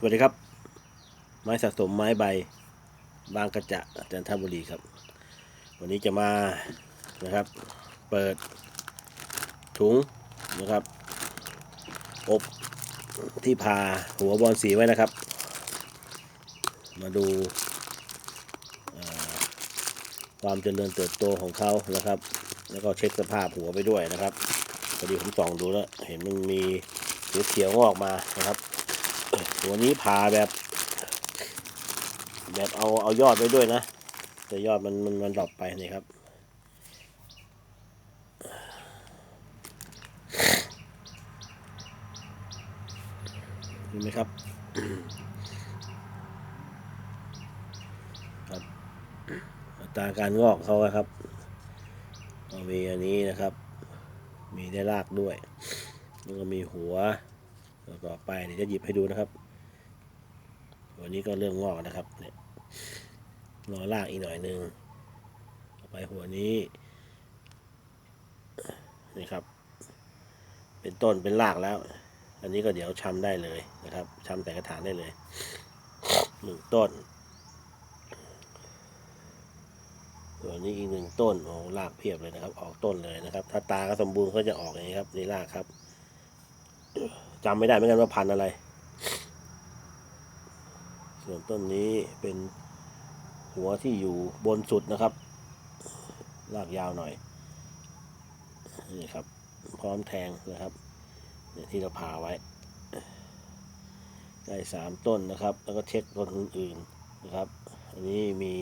สวัสดีครับ ไม้สะสมไม้ใบ บางกระจะจันทบุรีครับ วันนี้จะมานะครับ เปิดถุงนะครับ อบที่พาหัวบอลสีไว้นะครับ มาดูความเจริญเติบโตของเขานะครับ แล้วก็เช็คสภาพหัวไปด้วยนะครับพอดีผมส่องดูแล้ว เห็นมันมีเขียวๆงอกมานะครับ หัวนี้ผ่าแบบ แบบเอาเอายอดไว้ด้วยนะแต่ยอดมันมันมันดรอปไปนี่ครับเห็นไหมครับครับอัตราการงอกเขาครับก็มีอันนี้นะครับ มีได้รากด้วยแล้วก็มีหัว ต่อไปเดี๋ยวจะหยิบให้ดูนะครับหัวนี้ก็เริ่มงอกนะครับเนี่ยรอรากอีกหน่อยหนึ่งต่อไปหัวนี้นี่ครับ เป็นต้นเป็นรากแล้ว อันนี้ก็เดี๋ยวชำได้เลยนะครับชำแต่กระถางได้เลยหนึ่งต้นส่วนนี้อีกหนึ่งต้นโอ้รากเพียบเลยนะครับ ออกต้นเลยนะครับ ถ้าตาก็สมบูรณ์ก็จะออกอย่างนี้ครับนี่รากครับ จำไม่ได้เหมือนกันว่าพันอะไร ส่วนต้นนี้เป็นหัวที่อยู่บนสุดนะครับรากยาวหน่อย นี่ครับ พร้อมแทงนะครับเนี่ยที่เราผ่าไว้ ได้สามต้นนะครับ แล้วก็เช็คต้นอื่นๆนะครับ อันนี้มี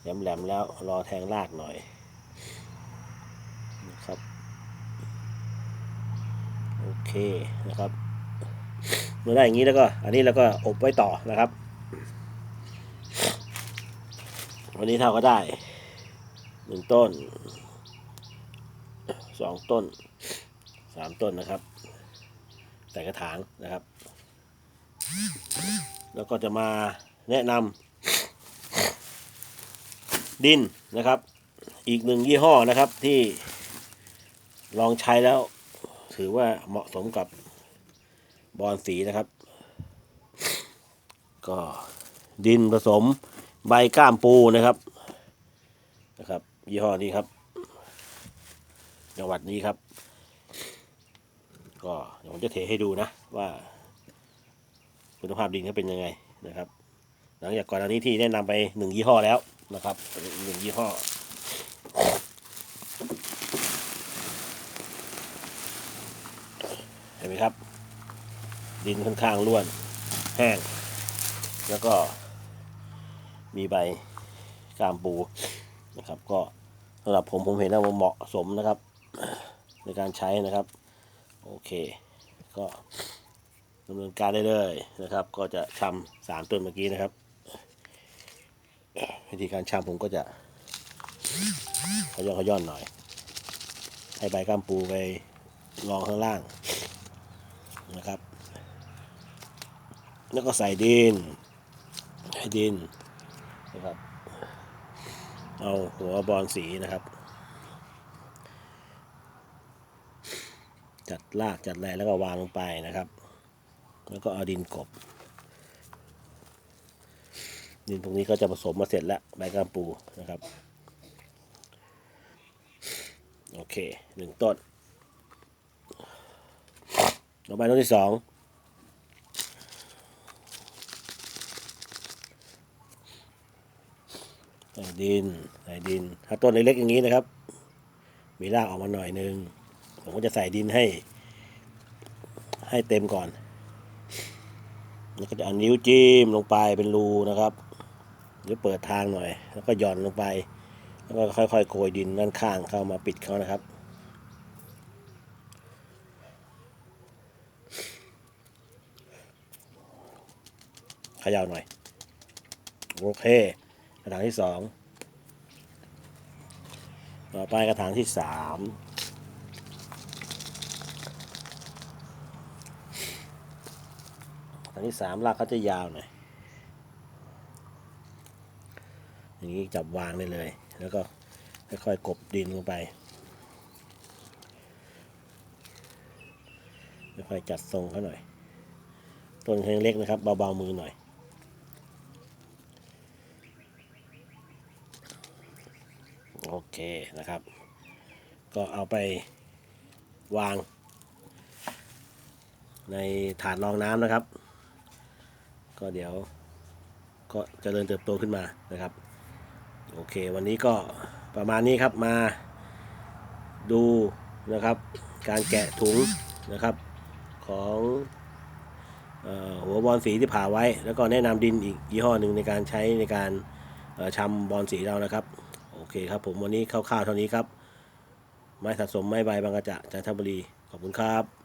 แหลมๆแล้วรอแทงรากหน่อยนะครับ โอเคนะครับเมื่อได้อย่างนี้แล้วก็ อันนี้เราก็อบไว้ต่อนะครับ วันนี้เท่าก็ได้หนึ่งต้นสองต้นสามต้นนะครับ ใส่กระถางนะครับ แล้วก็จะมาแนะนำดินนะครับ อีกหนึ่งยี่ห้อนะครับที่ลองใช้แล้ว ถือว่าเหมาะสมกับบอนสีนะครับ ก็ดินผสมใบก้ามปูนะครับนะครับ ยี่ห้อนี้ครับ จังหวัดนี้ครับ ก็เดี๋ยวผมจะเทให้ดูนะว่า คุณภาพดินเขาเป็นยังไงนะครับ หลังจากก่อนอันนี้ที่แนะนำไปหนึ่งยี่ห้อแล้วนะครับหนึ่งยี่ห้อ เห็น ไหมครับ ดินค่อนข้างร่วนแห้ง แล้วก็มีใบกามปูนะครับ ก็สำหรับผมผมเห็นว่ามันเหมาะสมนะครับ ในการใช้นะครับ โอเค ก็ดำเนินการได้เลยนะครับ ก็จะชำสามต้นเมื่อกี้นะครับวิธีการชำผมก็จะขย่อนขย่อนหน่อย ให้ใบก้ามปูไปรองข้างล่าง นะครับ แล้วก็ใส่ดิน ใส่ดินนะครับ เอาหัวบอลสีนะครับ จัดรากจัดอะไรแล้วก็วางลงไปนะครับ แล้วก็เอาดินกบ ดินพวกนี้ก็จะผสมมาเสร็จแล้วใบกามปูนะครับ โอเคหนึ่งต้น ต่อไปต้นที่สองใส่ดินใส่ดิน ถ้าต้นเล็กๆอย่างนี้นะครับ มีรากออกมาหน่อยนึง ผมก็จะใส่ดินให้ ให้เต็มก่อน แล้วก็จะเอานิ้วจิ้มลงไปเป็นรูนะครับหรือเปิดทางหน่อย แล้วก็หย่อนลงไป แล้วก็ค่อยๆโกยดินด้านข้างเข้ามาปิดเขานะครับ ขย่าหน่อย โอเค กระถางที่สองต่อไปกระถางที่สามอันที่สามรากเขาจะยาวหน่อย อย่างนี้จับวางได้เลย แล้วก็ค่อยๆกบดินลงไปค่อยๆจัดทรงเขาหน่อย ต้นเขายังเล็กนะครับ เบาๆมือหน่อย โอเคนะครับ ก็เอาไปวาง ในถาดรองน้ำนะครับ ก็เดี๋ยวก็เจริญเติบโตขึ้นมานะครับ โอเค วันนี้ก็ประมาณนี้ครับมาดูนะครับ การแกะถุงนะครับของออหัวบอลสีที่ผ่าไว้ แล้วก็แนะนำดินอีกยี่ห้อหนึ่งในการใช้ในการเอ่อชำบอลสีเรานะครับ เคครับผมวันนี้คร่าวๆเท่านี้ครับ ไม้สะสมไม้ใบบางกระจะจันทบุรี ขอบคุณครับ